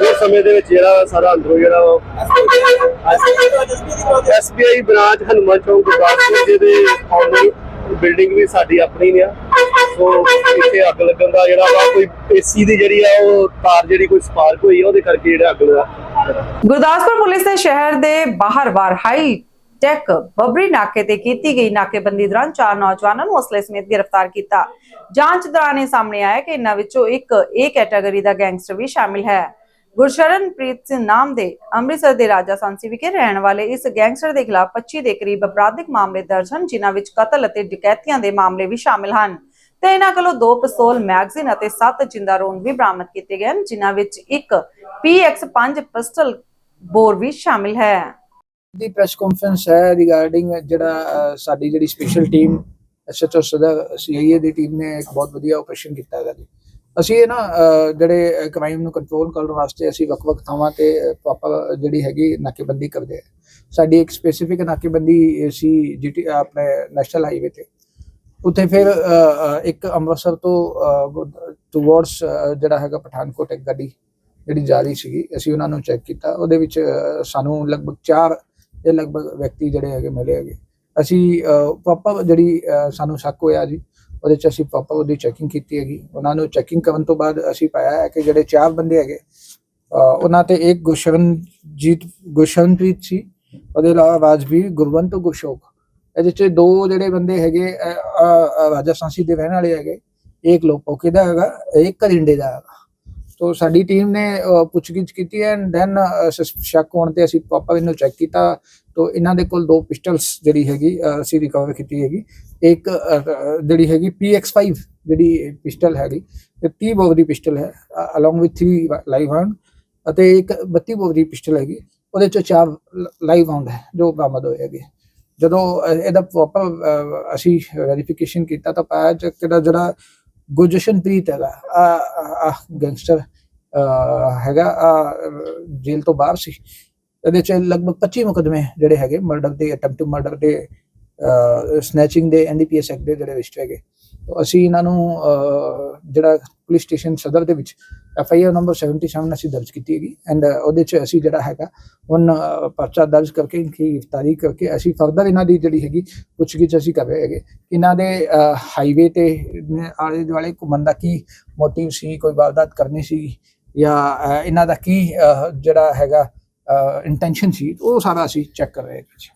Speaker 9: ਹੋਰ ਸਮੇਂ ਦੇ ਵਿੱਚ ਜਿਹੜਾ ਸਾਰਾ ਅੰਦਰੋਂ ਜਿਹੜਾ ਐਸਬੀਆਈ ਬ੍ਰਾਂਚ ਹਨੂੰਮਾਨ ਚੌਂਕ ਗੁਰਦਾਸਪੁਰ ਜਿਹਦੇ ਆਨਲਾਈਨ ਬਿਲਡਿੰਗ ਵੀ ਸਾਡੀ ਆਪਣੀ ਨੇ ਆ। ਸੋ ਇੱਥੇ ਅੱਗ ਲੱਗਣ ਦਾ ਜਿਹੜਾ ਵਾ ਕੋਈ ਏਸੀ ਦੀ ਜਿਹੜੀ ਆ ਉਹ ਤਾਰ ਜਿਹੜੀ ਕੋਈ ਸਪਾਰਕ ਹੋਈ ਆ, ਉਹਦੇ ਕਰਕੇ ਜਿਹੜਾ ਅੱਗ ਲੱਗਾ।
Speaker 1: ਗੁਰਦਾਸਪੁਰ ਪੁਲਿਸ ਨੇ ਸ਼ਹਿਰ ਦੇ ਬਾਹਰ ਵਾਰ ਹਾਈ ਟੈਕ ਬਬਰੀ ਨਾਕੇ ਤੇ ਕੀਤੀ ਗਈ। ਨਾਕੇਬੰਦੀ ਦੌਰਾਨ ਚਾਰ ਨੌਜਵਾਨਾਂ ਨੂੰ ਅਸਲੇ ਸਮੇਤ ਗ੍ਰਿਫਤਾਰ ਕੀਤਾ। ਜਾਂਚ ਦੌਰਾਨ ਇਹ ਸਾਹਮਣੇ ਆਇਆ ਕਿ ਇਨ੍ਹਾਂ ਵਿੱਚੋਂ ਇੱਕ ਏ ਕੈਟਾਗਰੀ ਦਾ ਗੈਂਗਸਟਰ ਵੀ ਸ਼ਾਮਿਲ ਹੈ। ਗੁਰਸ਼ਰਨਪ੍ਰੀਤ ਸਿੰਘ ਨਾਮ ਦੇ ਅੰਮ੍ਰਿਤਸਰ ਦੇ ਰਾਜਾ ਸਾਂਸੀ ਵਿਖੇ ਰਹਿਣ ਵਾਲੇ ਇਸ ਗੈਂਗਸਟਰ ਦੇ ਖਿਲਾਫ 25 ਦੇ ਕਰੀਬ ਅਪਰਾਧਿਕ ਮਾਮਲੇ ਦਰਜ ਹਨ, ਜਿਨ੍ਹਾਂ ਵਿੱਚ ਕਤਲ ਅਤੇ ਡਕੈਤੀਆਂ ਦੇ ਮਾਮਲੇ ਵੀ ਸ਼ਾਮਿਲ ਹਨ। ਤੇ ਇਹਨਾਂ ਕੋਲੋਂ ਦੋ ਪਿਸਤੌਲ, ਮੈਗਜ਼ੀਨ ਅਤੇ 7 ਜਿੰਦਾ ਰੌਂਦ ਵੀ ਬਰਾਮਦ ਕੀਤੇ ਗਏ ਹਨ, ਜਿਨ੍ਹਾਂ ਵਿੱਚ ਇੱਕ PX5 ਪਿਸਟਲ ਬੋਰ ਵੀ ਸ਼ਾਮਿਲ ਹੈ।
Speaker 10: ਦੀ ਪ੍ਰੈਸ ਕਾਨਫਰੰਸ ਹੈ ਰਿਗਾਰਡਿੰਗ ਜਿਹੜਾ ਸਾਡੀ ਜਿਹੜੀ ਸਪੈਸ਼ਲ ਟੀਮ ਐਸਐਚਓ ਸਦਾ ਸੀਆਈਏ ਦੀ ਟੀਮ ਨੇ ਇੱਕ ਬਹੁਤ ਵਧੀਆ ਆਪਰੇਸ਼ਨ ਕੀਤਾ ਹੈਗਾ ਜੀ। ਅਸੀਂ ਇਹ ਨਾ ਜਿਹੜੇ ਕ੍ਰਾਈਮ ਨੂੰ ਕੰਟਰੋਲ ਕਰਨ ਵਾਸਤੇ ਅਸੀਂ ਵੱਖ-ਵੱਖ ਥਾਵਾਂ ਤੇ ਪ੍ਰੋਪਰ ਜਿਹੜੀ ਹੈਗੀ ਨਾਕੇਬੰਦੀ ਕਰਦੇ ਆ। ਸਾਡੀ ਇੱਕ ਸਪੈਸੀਫਿਕ ਨਾਕੇਬੰਦੀ ਸੀ ਜੀਟੀ ਆਪਣੇ ਨੈਸ਼ਨਲ ਹਾਈਵੇ ਤੇ। ਉੱਥੇ ਫਿਰ ਇੱਕ ਅੰਮ੍ਰਿਤਸਰ ਤੋਂ ਟੁਵਰਡਸ ਜਿਹੜਾ ਹੈਗਾ ਪਠਾਨਕੋਟ ਇੱਕ ਗੱਡੀ ਜਿਹੜੀ ਜਾ ਰਹੀ ਸੀਗੀ, ਅਸੀਂ ਉਹਨਾਂ ਨੂੰ ਚੈੱਕ ਕੀਤਾ। ਉਹਦੇ ਵਿੱਚ ਸਾਨੂੰ ਲਗਭਗ 4 ਇਹ ਲਗਭਗ ਵਿਅਕਤੀ ਜਿਹੜੇ ਹੈਗੇ ਮਿਲੇ ਹੈਗੇ। ਅਸੀਂ ਪਾਪਾ ਜਿਹੜੀ ਸਾਨੂੰ ਸ਼ੱਕ ਹੋਇਆ ਜੀ ਉਹਦੇ ਚ ਅਸੀਂ ਪਾਪਾ ਉਹਦੀ ਚੈਕਿੰਗ ਕੀਤੀ ਹੈਗੀ। ਉਹਨਾਂ ਨੂੰ ਚੈਕਿੰਗ ਕਰਨ ਤੋਂ ਬਾਅਦ ਅਸੀਂ ਪਾਇਆ ਹੈ ਕਿ ਜਿਹੜੇ ਚਾਰ ਬੰਦੇ ਹੈਗੇ ਉਹਨਾਂ ਤੇ ਇੱਕ ਗੁਸ਼ਰਨਜੀਤ ਗੁਸ਼ਰਨਪ੍ਰੀਤ ਸੀ ਉਹਦੇ ਇਲਾਵਾ ਰਾਜਵੀਰ ਗੁਰਵੰਤ ਗੁਸ਼ੋਕ ਇਹਦੇ ਚ ਦੋ ਜਿਹੜੇ ਬੰਦੇ ਹੈਗੇ ਅਹ, ਰਾਜਾ ਸਾਂਸੀ ਦੇ ਰਹਿਣ ਵਾਲੇ ਹੈਗੇ। ਇੱਕ ਲੋਪੋਕੇ ਦਾ ਹੈਗਾ? ਇੱਕ ਕਰਿੰਡੇ ਦਾ ਹੈਗਾ। ਤੋ ਸਾਡੀ ਟੀਮ ਨੇ ਅਹ, ਪੁੱਛਗਿੱਛ ਕੀਤੀ ਐਂਡ ਦੈਨ ਸ਼ੱਕ ਹੋਣ ਤੇ ਅਸੀਂ ਪ੍ਰੋਪਰ ਇਹਨੂੰ ਚੈੱਕ ਕੀਤਾ ਤੋ ਇਹਨਾਂ ਦੇ ਕੋਲ ਦੋ ਪਿਸਟਲਸ ਜਿਹੜੀ ਹੈਗੀ ਅਸੀਂ ਰਿਕਵਰ ਕੀਤੀ ਹੈਗੀ। ਇੱਕ ਜਿਹੜੀ ਹੈਗੀ PX5 ਜਿਹੜੀ ਪਿਸਟਲ ਹੈਗੀ ਤੇ 30 ਬੋਰ ਦੀ ਪਿਸਟਲ ਹੈ ਅਲੋਂਗ ਵਿਦ 3 ਲਾਈਵ ਰਾਉਂਡ ਅਤੇ ਇੱਕ 32 ਬੋਰ ਦੀ ਪਿਸਟਲ ਹੈਗੀ ਉਹਦੇ ਚ ਚਾਰ ਲਾਈਵ ਰਾਉਂਡ ਹੈ ਜੋ ਬਰਾਮਦ ਹੋਏ ਹੈਗੇ। ਜਦੋਂ ਇਹਦਾ ਪ੍ਰੋਪਰ ਅਸੀਂ ਵੈਰੀਫਿਕੇਸ਼ਨ ਕੀਤਾ ਤਾਂ ਪਾਇਆ ਕਿ ਜਿਹੜਾ ਗੁਰਜਸ਼ਨਪ੍ਰੀਤ ਹੈਗਾ। ਆ ਗੈਂਗਸਟਰ ਹੈਗਾ, ਆ, ਜੇਲ੍ਹ ਤੋਂ ਬਾਹਰ ਸੀ। ਇਹਦੇ ਚ ਲਗਭਗ 25 ਮੁਕਦਮੇ ਜਿਹੜੇ ਹੈਗੇ, ਮਰਡਰ ਦੇ ਅਟੈਂਪਟ ਮਰਡਰ ਦੇ ਸਨੈਚਿੰਗ ਦੇ ਐਨਡੀਪੀਐਸ ਐਕਟ ਦੇ ਜਿਹੜੇ ਰਜਿਸਟਰ ਹੈਗੇ। ਅਸੀਂ ਇਹਨਾਂ ਨੂੰ ਜਿਹੜਾ ਪੁਲਿਸ ਸਟੇਸ਼ਨ ਸਦਰ ਦੇ ਵਿੱਚ ਐਫ ਆਈ ਆਰ ਨੰਬਰ 77 ਅਸੀਂ ਦਰਜ ਕੀਤੀ ਹੈਗੀ ਐਂਡ ਉਹਦੇ ਚ ਅਸੀਂ ਜਿਹੜਾ ਹੈਗਾ ਹੁਣ ਪਰਚਾ ਦਰਜ ਕਰਕੇ, ਇਨਕੀ ਗ੍ਰਿਫਤਾਰੀ ਕਰਕੇ ਅਸੀਂ ਫਰਦਰ ਇਹਨਾਂ ਦੀ ਜਿਹੜੀ ਹੈਗੀ ਪੁੱਛਗਿੱਛ ਅਸੀਂ ਕਰ ਰਹੇ ਹੈਗੇ। ਇਹਨਾਂ ਦੇ ਹਾਈਵੇ ਤੇ ਆਲੇ ਦੁਆਲੇ ਘੁੰਮਣ ਦਾ ਕੀ ਮੋਟਿਵ ਸੀ, ਕੋਈ ਵਾਰਦਾਤ ਕਰਨੀ ਸੀ ਜਾਂ ਇਹਨਾਂ ਦਾ ਕੀ ਜਿਹੜਾ ਹੈਗਾ ਇੰਟੈਂਸ਼ਨ ਸੀ ਉਹ ਸਾਰਾ ਅਸੀਂ ਚੈੱਕ ਕਰ ਰਹੇ ਹਾਂ ਜੀ।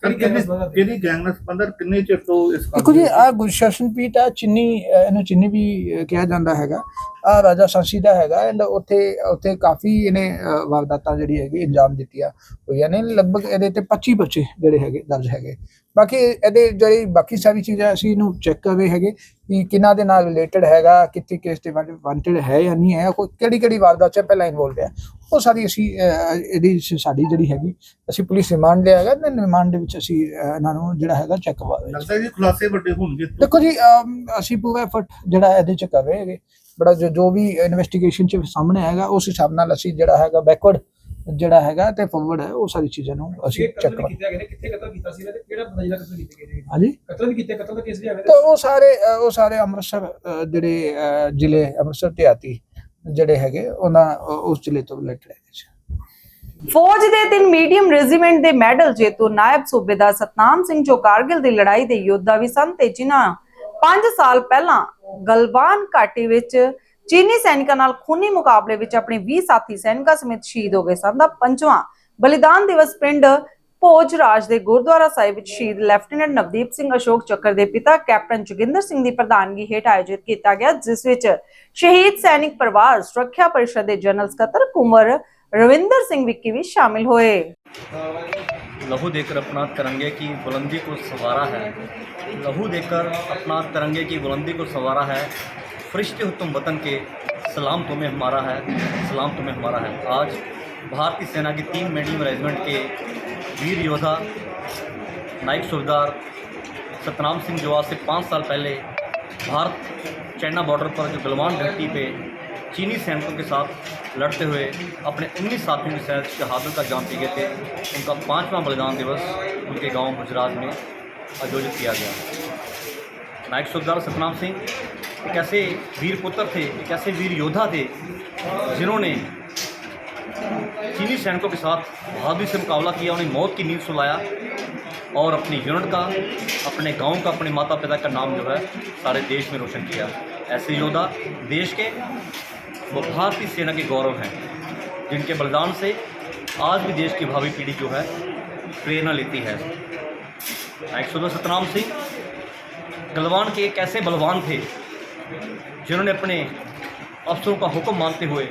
Speaker 11: ਇਹਦੀ ਗੈਂਗ ਨਾਲ ਕਿੰਨੇ ਚਿਰ ਤੋਂ ਇਸ ਕੰਮ
Speaker 10: ਦੇਖੋ ਜੀ ਆ ਗੁਰਸ਼ਾਸਨਪੀਠ ਆ ਚਿੰਨੀ ਇਹਨੂੰ ਚਿੰਨੀ ਵੀ ਕਿਹਾ ਜਾਂਦਾ ਹੈਗਾ। ਆ ਰਾਜਾ ਸਾਂਸੀ ਦਾ ਹੈਗਾ ਐਂਡ ਉੱਥੇ ਉੱਥੇ ਕਾਫੀ ਇਹਨੇ ਵਾਰਦਾਤਾਂ ਜਿਹੜੀ ਹੈਗੀ ਅੰਜਾਮ ਦਿੱਤੀਆਂ ਹੋਈਆਂ ਨੇ। ਲਗਭਗ ਇਹਦੇ ਤੇ 25 ਬੱਚੇ ਜਿਹੜੇ ਹੈਗੇ ਦਰਜ ਹੈਗੇ। ਬਾਕੀ ਇਹਦੇ ਜਿਹੜੀ ਬਾਕੀ ਸਾਰੀ ਚੀਜ਼ਾਂ ਅਸੀਂ ਇਹਨੂੰ ਚੈੱਕ ਕਰ ਰਹੇ ਹੈਗੇ ਕਿ ਕਿਹਨਾਂ ਦੇ ਨਾਲ ਰਿਲੇਟਡ ਹੈਗਾ ਕਿੱਥੇ ਕੇਸ ਤੇ ਵਾਂਟਡ ਹੈ ਜਾਂ ਨਹੀਂ ਹੈ ਕੋਈ ਕਿਹੜੀ ਕਿਹੜੀ ਵਾਰਦਾਤ ਚ ਪਹਿਲਾਂ ਇਨਵੋਲਵ ਹੈ। ਉਹ ਸਾਰੀ ਅਸੀਂ ਇਹਦੀ ਸ- ਸਾਡੀ ਜਿਹੜੀ ਹੈਗੀ ਅਸੀਂ ਪੁਲਿਸ ਰਿਮਾਂਡ ਲਿਆ ਹੈਗਾ ਤੇ ਰਿਮਾਂਡ ਦੇ ਵਿੱਚ ਅਸੀਂ ਇਹਨਾਂ ਨੂੰ ਜਿਹੜਾ ਹੈਗਾ ਚੈੱਕ ਕਰਵਾ ਰਹੇ ਹਾਂ
Speaker 11: ਲੱਗਦਾ ਜੀ ਖੁਲਾਸੇ ਵੱਡੇ ਹੋਣਗੇ।
Speaker 10: ਦੇਖੋ ਜੀ ਅਸੀਂ ਪੂਰਾ ਐਫਰਟ ਜਿਹੜਾ ਇਹਦੇ ਚ ਕਰ ਰਹੇ ਹੈਗੇ। ਬੜਾ ਜੋ ਜੋ ਵੀ ਇਨਵੈਸਟੀਗੇਸ਼ਨ ਚ ਸਾਹਮਣੇ ਆਏਗਾ ਉਸ ਹਿਸਾਬ ਨਾਲ ਅਸੀਂ ਜਿਹੜਾ ਹੈਗਾ ਬੈਕਵਰਡ ਜਿਹੜਾ ਹੈਗਾ ਤੇ ਫਾਰਵਰਡ ਹੈ ਉਹ ਸਾਰੀ ਚੀਜ਼ਾਂ ਨੂੰ ਅਸੀਂ ਚੈੱਕ ਕਰਾਂਗੇ।
Speaker 5: ਕੀਤਾ ਗਿਆ ਕਿੱਥੇ ਕਤਲ ਕੀਤਾ ਸੀ ਤੇ ਕਿਹੜਾ ਬੰਦਾ ਜਿਹੜਾ ਕਤਲ ਕੀਤਾ ਗਿਆ
Speaker 10: ਹਾਂਜੀ?
Speaker 5: ਕਤਲ ਵੀ ਕੀਤੇ ਕਤਲ ਦਾ ਕੇਸ ਵੀ ਆਵੇ
Speaker 10: ਤਾਂ ਉਹ ਸਾਰੇ ਉਹ ਸਾਰੇ ਅੰਮ੍ਰਿਤਸਰ ਜਿਹੜੇ ਜ਼ਿਲ੍ਹੇ ਅੰਮ੍ਰਿਤਸਰ ਤੇ ਆਤੀ। ਜਿਹੜੇ ਹੈਗੇ, ਉਹਨਾਂ ਉਸ ਜ਼ਿਲ੍ਹੇ ਤੋਂ ਰਿਲੇਟਡ ਹੈ ਜੀ।
Speaker 1: ਫੌਜ ਦੇ ਤਿੰਨ ਮੀਡੀਅਮ ਰੈਜੀਮੈਂਟ ਦੇ ਮੈਡਲ ਜੇਤੂ ਨਾਇਬ ਸੂਬੇਦਾਰ ਸਤਨਾਮ ਸਿੰਘ ਜੋ ਕਾਰਗਿਲ ਦੀ ਲੜਾਈ ਦੇ ਯੋਧਾ ਵੀ ਸਨ ਤੇ ਜਿਨ੍ਹਾਂ 5 ਸਾਲ ਪਹਿਲਾਂ ਗਲਵਾਨ ਘਾਟੀ ਵਿੱਚ ਚੀਨੀ ਸੈਨਿਕਾਂ ਨਾਲ ਖੂਨੀ ਮੁਕਾਬਲੇ ਵਿੱਚ ਆਪਣੇ 20 ਸਾਥੀ ਸੈਨਿਕਾਂ ਸਮੇਤ ਸ਼ਹੀਦ ਹੋ ਗਏ ਸਨ। ਦਾ ਪੰਜਵਾਂ ਬਲੀਦਾਨ ਦਿਵਸ ਪਿੰਡ ਭੋਜ ਰਾਜ ਦੇ ਗੁਰਦੁਆਰਾ ਸਾਹਿਬ ਵਿੱਚ ਸ਼ਹੀਦ ਲੈਫਟੀਨੈਂਟ ਨਵਦੀਪ ਸਿੰਘ ਅਸ਼ੋਕ ਚੱਕਰ ਦੇ ਪਿਤਾ ਕੈਪਟਨ ਜੋਗਿੰਦਰ ਸਿੰਘ ਦੀ ਪ੍ਰਧਾਨਗੀ ਹੇਠ ਆਯੋਜਿਤ ਕੀਤਾ ਗਿਆ ਜਿਸ ਵਿੱਚ ਸ਼ਹੀਦ ਸੈਨਿਕ ਪਰਿਵਾਰ ਸੁਰੱਖਿਆ ਪਰਿਸ਼ਦ ਦੇ ਜਨਰਲ ਸਕੱਤਰ ਕੁੰਵਰ ਰਵਿੰਦਰ ਸਿੰਘ ਵਿੱਕੀ ਵੀ ਸ਼ਾਮਿਲ ਹੋਏ
Speaker 12: लहू देकर अपना तिरंगे की बुलंदी को संवारा है लहू देकर अपना तिरंगे की बुलंदी को संवारा है फरिश्ते हो तुम वतन के सलाम तुम्हें हमारा है सलाम तुम्हें हमारा है आज भारतीय सेना की तीन मीडियम रेजिमेंट के वीर योद्धा, नायक सूबेदार सतनाम सिंह जो आज से पाँच साल पहले भारत चाइना बॉर्डर पर जो गलवान घाटी पे चीनी सैनिकों के साथ लड़ते हुए अपने 19 साथियों के साथ शहादत का जाम पी गए थे। उनका पाँचवा बलिदान दिवस उनके गाँव गुजरात में आयोजित किया गया। नायक सुखदार सतनाम सिंह एक ऐसे वीर पुत्र थे एक ऐसे वीर योद्धा थे, जिन्होंने चीनी सैनिकों के साथ बहादुरी से मुकाबला किया, उन्हें मौत की नींद सुलाया और अपनी यूनिट का, अपने गाँव का, अपने माता पिता का नाम जो है, सारे देश में रोशन किया। ऐसे योद्धा देश के वो भारतीय सेना के गौरव हैं, जिनके बलिदान से आज भी देश की भावी पीढ़ी जो है, प्रेरणा लेती है। नायक सुदर सतनाम सिंह, गलवान के एक ऐसे बलवान थे, जिन्होंने अपने अफसरों का हुक्म मानते हुए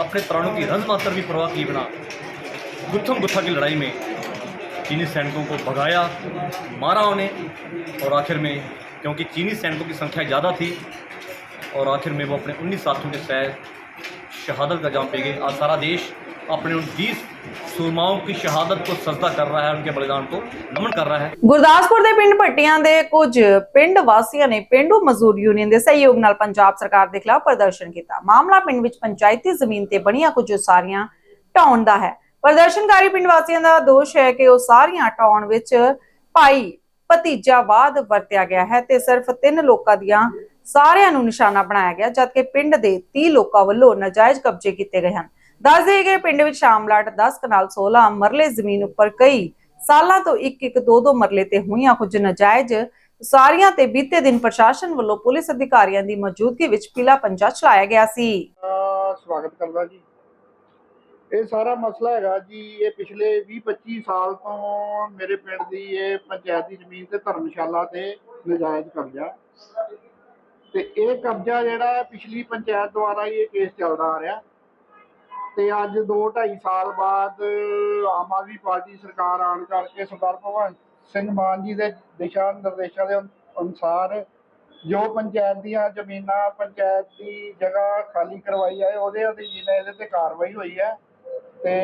Speaker 12: अपने प्राणों की रन मात्र भी प्रवाह किए बिना गुत्थम गुत्था की लड़ाई में चीनी सैनिकों को भगाया, मारा उन्हें और आखिर में, क्योंकि चीनी सैनिकों की संख्या ज़्यादा थी, और आखिर में वो अपने उन्नीस साथियों के साथ शहादत का जाम पे गए। आज सारा देश अपने उन बीस सूरमाओं की शहादत को सजदा कर रहा है उनके बलिदान को नमन कर रहा है
Speaker 1: ਗੁਰਦਾਸਪੁਰ ਦੇ ਪਿੰਡ ਭੱਟੀਆਂ ਦੇ ਕੁਝ ਪਿੰਡ ਵਾਸੀਆਂ ਨੇ ਪਿੰਡੂ ਮਜ਼ਦੂਰ ਯੂਨੀਅਨ ਦੇ ਸਹਿਯੋਗ ਨਾਲ ਪੰਜਾਬ ਸਰਕਾਰ ਦੇ ਖਿਲਾਫ ਪ੍ਰਦਰਸ਼ਨ ਕੀਤਾ ਮਾਮਲਾ ਪਿੰਡ ਵਿੱਚ ਪੰਚਾਇਤੀ ਜ਼ਮੀਨ ਤੇ ਬਣੀਆਂ ਕੁਝ ਉਸਾਰੀਆਂ ਢਾਉਣ ਦਾ ਹੈ ਪ੍ਰਦਰਸ਼ਨਕਾਰੀ ਪਿੰਡ ਵਾਸੀਆਂ ਦਾ ਦੋਸ਼ ਹੈ ਕਿ ਉਹ ਸਾਰੀਆਂ ਢਾਉਣ ਵਿੱਚ ਭਾਈ ਭਤੀਜਾਵਾਦ ਵਰਤਿਆ ਗਿਆ ਹੈ ਤੇ ਸਿਰਫ ਤਿੰਨ ਲੋਕਾਂ ਦੀਆਂ ਸਾਰਿਆਂ ਨੂੰ ਨਿਸ਼ਾਨਾ ਬਣਾਇਆ ਗਿਆ ਜਦਕਿ ਪਿੰਡ ਦੇ 30 ਲੋਕਾਂ ਵੱਲੋਂ ਨਾਜਾਇਜ਼ ਕਬਜ਼ੇ ਕੀਤੇ ਗਏ ਹਨ ਦੱਸ ਦੇਈਏ ਕਿ ਪਿੰਡ ਵਿੱਚ ਸ਼ਾਮਲਾਟ 10 ਕਨਾਲ 16 ਮਰਲੇ ਜ਼ਮੀਨ ਉੱਪਰ ਕਈ ਸਾਲਾਂ ਤੋਂ ਇੱਕ ਇੱਕ ਦੋ ਦੋ ਮਰਲੇ ਤੇ ਹੋਈਆਂ ਕੁਝ ਨਾਜਾਇਜ਼ ਉਸਾਰੀਆਂ ਤੇ ਬੀਤੇ ਦਿਨ ਪ੍ਰਸ਼ਾਸਨ ਵੱਲੋਂ ਪੁਲਿਸ ਅਧਿਕਾਰੀਆਂ ਦੀ ਮੌਜੂਦਗੀ ਵਿੱਚ ਪੀਲਾ ਪੰਜਾ ਚਲਾਇਆ ਗਿਆ ਸੀ।
Speaker 11: ਸਵਾਗਤ ਕਰਦਾ ਜੀ। ਇਹ ਸਾਰਾ ਮਸਲਾ ਹੈਗਾ ਜੀ, ਇਹ ਪਿਛਲੇ 20 25 ਸਾਲ ਤੋਂ ਮੇਰੇ ਪਿੰਡ ਦੀ ਇਹ ਪੰਚਾਇਤੀ ਜ਼ਮੀਨ ਤੇ ਧਰਮਸ਼ਾਲਾ ਤੇ ਨਜਾਇਜ਼ ਕਬਜ਼ਾ। ਤੇ ਇਹ ਕਬਜ਼ਾ ਜਿਹੜਾ ਪਿਛਲੀ ਪੰਚਾਇਤ ਦੁਆਰਾ ਇਹ ਕੇਸ ਚੱਲਦਾ ਆ ਰਿਹਾ। ਤੇ ਅੱਜ 2 2.5 ਸਾਲ ਬਾਅਦ ਆਮ ਆਦਮੀ ਪਾਰਟੀ ਸਰਕਾਰ ਆਉਣ ਕਰਕੇ ਸਰਦਾਰ ਭਗਵੰਤ ਸਿੰਘ ਮਾਨ ਜੀ ਦੇ ਦਿਸ਼ਾ ਨਿਰਦੇਸ਼ਾਂ ਦੇ ਅਨੁਸਾਰ ਜੋ ਪੰਚਾਇਤ ਦੀਆਂ ਜ਼ਮੀਨਾਂ ਪੰਚਾਇਤ ਦੀ ਜਗ੍ਹਾ ਖਾਲੀ ਕਰਵਾਈ ਹੈ, ਉਹਦੇ ਅਧੀਨ ਇਹਦੇ ਤੇ ਕਾਰਵਾਈ ਹੋਈ ਹੈ ਤੇ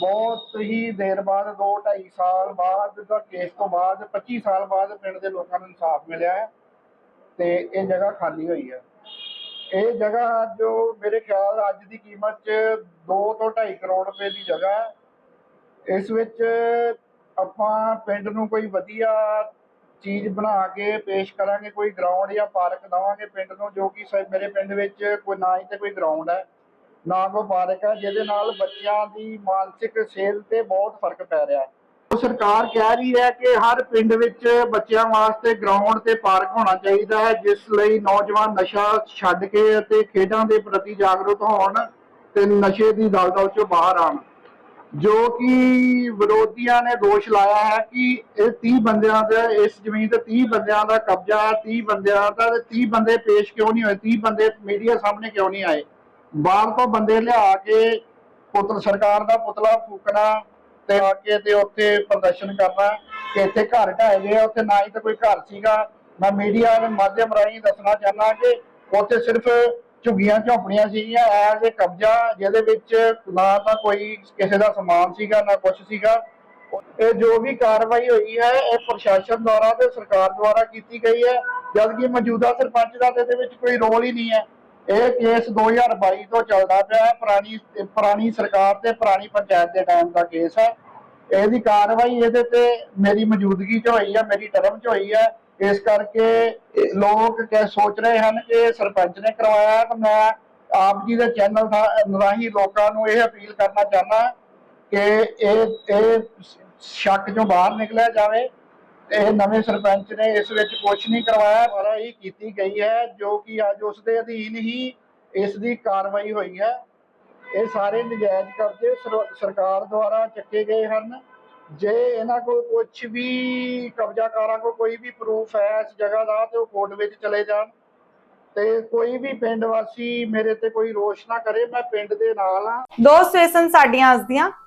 Speaker 11: ਬਹੁਤ ਹੀ ਦੇਰ ਬਾਅਦ 2 2.5 ਸਾਲ ਬਾਅਦ ਦਾ ਕੇਸ ਤੋਂ ਬਾਅਦ 25 ਸਾਲ ਬਾਅਦ ਪਿੰਡ ਦੇ ਲੋਕਾਂ ਨੂੰ ਇਨਸਾਫ ਮਿਲਿਆ ਹੈ ਤੇ ਇਹ ਜਗ੍ਹਾ ਖਾਲੀ ਹੋਈ ਹੈ। ਇਹ ਜਗ੍ਹਾ ਜੋ ਮੇਰੇ ਖਿਆਲ ਅੱਜ ਦੀ ਕੀਮਤ 'ਚ 2 ਤੋਂ 2.5 ਕਰੋੜ ਰੁਪਏ ਦੀ ਜਗ੍ਹਾ ਹੈ। ਇਸ ਵਿੱਚ ਆਪਾਂ ਪਿੰਡ ਨੂੰ ਕੋਈ ਵਧੀਆ ਚੀਜ਼ ਬਣਾ ਕੇ ਪੇਸ਼ ਕਰਾਂਗੇ, ਕੋਈ ਗਰਾਊਂਡ ਜਾਂ ਪਾਰਕ ਦੇਵਾਂਗੇ ਪਿੰਡ ਨੂੰ, ਜੋ ਕਿ ਮੇਰੇ ਪਿੰਡ ਵਿੱਚ ਕੋਈ ਨਾ ਹੀ ਤੇ ਕੋਈ ਗਰਾਊਂਡ ਹੈ। ਨਾ ਕੋਈ ਪਾਰਕ ਹੈ, ਜਿਹਦੇ ਨਾਲ ਬੱਚਿਆਂ ਦੀ ਮਾਨਸਿਕ ਸਿਹਤ ਤੇ ਬਹੁਤ ਫ਼ਰਕ ਪੈ ਰਿਹਾ ਹੈ। ਸਰਕਾਰ ਕਹਿ ਰਹੀ ਹੈ ਕਿ ਹਰ ਪਿੰਡ ਵਿੱਚ ਬੱਚਿਆਂ ਵਾਸਤੇ ਗਰਾਊਂਡ ਤੇ ਪਾਰਕ ਹੋਣਾ ਚਾਹੀਦਾ ਹੈ, ਜਿਸ ਲਈ ਨੌਜਵਾਨ ਨਸ਼ਾ ਛੱਡ ਕੇ ਅਤੇ ਖੇਡਾਂ ਦੇ ਪ੍ਰਤੀ ਜਾਗਰੂਕ ਹੋਣ ਤੇ ਨਸ਼ੇ ਦੀ ਦਲਦਲ ਚੋਂ ਬਾਹਰ ਆਉਣ। ਜੋ ਕਿ ਵਿਰੋਧੀਆਂ ਨੇ ਦੋਸ਼ ਲਾਇਆ ਹੈ ਕਿ ਇਹ 30 ਬੰਦਿਆਂ ਦਾ, ਇਸ ਜ਼ਮੀਨ ਤੇ 30 ਬੰਦਿਆਂ ਦਾ ਕਬਜ਼ਾ 30 ਬੰਦਿਆਂ ਦਾ ਤੇ 30 ਬੰਦੇ ਪੇਸ਼ ਕਿਉਂ ਨਹੀਂ ਹੋਏ 30 ਬੰਦੇ ਮੀਡੀਆ ਸਾਹਮਣੇ ਕਿਉਂ ਨਹੀਂ ਆਏ? ਬਾਹਰ ਤੋਂ ਬੰਦੇ ਲਿਆ ਕੇ ਪੁੱਤਰ, ਸਰਕਾਰ ਦਾ ਪੁਤਲਾ ਫੂਕਣਾ ਤੇ ਆ ਕੇ ਤੇ ਉੱਥੇ ਪ੍ਰਦਰਸ਼ਨ ਕਰਨਾ ਕਿ ਇੱਥੇ ਘਰ ਢਾਏ ਗਏ ਆ, ਉੱਥੇ ਨਾ ਹੀ ਤਾਂ ਕੋਈ ਘਰ ਸੀਗਾ। ਮੈਂ ਮੀਡੀਆ ਦੇ ਮਾਧਿਅਮ ਰਾਹੀਂ ਦੱਸਣਾ ਚਾਹੁੰਦਾ ਕਿ ਉੱਥੇ ਸਿਰਫ ਝੁੱਗੀਆਂ ਝੌਂਪੜੀਆਂ ਸੀਗੀਆਂ ਐਜ਼ ਇਹ ਕਬਜ਼ਾ ਜਿਹਦੇ ਵਿੱਚ ਨਾ ਤਾਂ ਕੋਈ ਕਿਸੇ ਦਾ ਸਮਾਨ ਸੀਗਾ ਨਾ ਕੁਝ ਸੀਗਾ। ਇਹ ਜੋ ਵੀ ਕਾਰਵਾਈ ਹੋਈ ਹੈ ਇਹ ਪ੍ਰਸ਼ਾਸਨ ਦੁਆਰਾ ਤੇ ਸਰਕਾਰ ਦੁਆਰਾ ਕੀਤੀ ਗਈ ਹੈ ਜਦਕਿ ਮੌਜੂਦਾ ਸਰਪੰਚ ਦਾ ਇਹਦੇ ਵਿੱਚ ਕੋਈ ਰੋਲ ਹੀ ਨਹੀਂ ਹੈ। ਇਹ ਕੇਸ 2022 ਤੋਂ ਚੱਲਦਾ ਪਿਆ ਹੈ। ਪੁਰਾਣੀ ਪੁਰਾਣੀ ਸਰਕਾਰ ਤੇ ਪੁਰਾਣੀ ਪੰਚਾਇਤ ਦੇ ਟਾਈਮ ਦਾ ਕੇਸ ਹੈ। ਇਹਦੀ ਕਾਰਵਾਈ ਇਹਦੇ ਤੇ ਮੇਰੀ ਮੌਜੂਦਗੀ 'ਚ ਹੋਈ ਹੈ, ਮੇਰੀ ਟਰਮ 'ਚ ਹੋਈ ਹੈ। ਇਸ ਕਰਕੇ ਲੋਕ ਕਹਿ ਸੋਚ ਰਹੇ ਹਨ ਕਿ ਸਰਪੰਚ ਨੇ ਕਰਵਾਇਆ ਹੈ। ਤਾਂ ਮੈਂ ਆਪ ਜੀ ਦੇ ਚੈਨਲ ਰਾਹੀਂ ਲੋਕਾਂ ਨੂੰ ਇਹ ਅਪੀਲ ਕਰਨਾ ਚਾਹੁੰਦਾ ਕਿ ਇਹ ਇਹ ਸ਼ੱਕ ਚੋਂ ਬਾਹਰ ਨਿਕਲਿਆ ਜਾਵੇ। ਇਹ ਨਵੇਂ ਸਰਪੰਚ ਨੇ ਇਸ ਵਿੱਚ ਕੁਝ ਨਹੀਂ ਕਰਵਾਇਆ। ਪਰ ਹੀ ਕੀਤੀ ਗਈ ਹੈ ਜੋ ਕਿ ਅੱਜ ਉਸ ਦੇ ਅਧੀਨ ਹੀ ਇਸ ਦੀ ਕਾਰਵਾਈ ਹੋਈ ਹੈ। ਇਹ ਸਾਰੇ ਨਜਾਇਜ਼ ਕਬਜ਼ੇ ਸਰ- ਸਰਕਾਰ ਦੁਆਰਾ ਚੱਕੇ ਗਏ ਹਨ। ਜੇ ਇਹਨਾਂ ਕੋਲ ਕੁਝ ਵੀ ਕਬਜ਼ਾਕਾਰਾਂ ਕੋਲ ਕੋਈ ਵੀ ਪ੍ਰੂਫ ਹੈ ਇਸ ਜਗ੍ਹਾ ਦਾ ਤੇ ਉਹ ਕੋਰਟ ਵਿੱਚ ਚਲੇ ਜਾਣ। ਤੇ ਕੋਈ ਵੀ ਪਿੰਡ ਵਾਸੀ ਮੇਰੇ ਤੇ ਕੋਈ ਰੋਸ਼ ਨਾ ਕਰੇ ਮੈਂ ਪਿੰਡ ਦੇ ਨਾਲ ਆ
Speaker 1: ਦੋਸਤੋ ਇਹ ਸਨ ਸਾਡੀਆਂ ਅੱਜ ਦੀਆਂ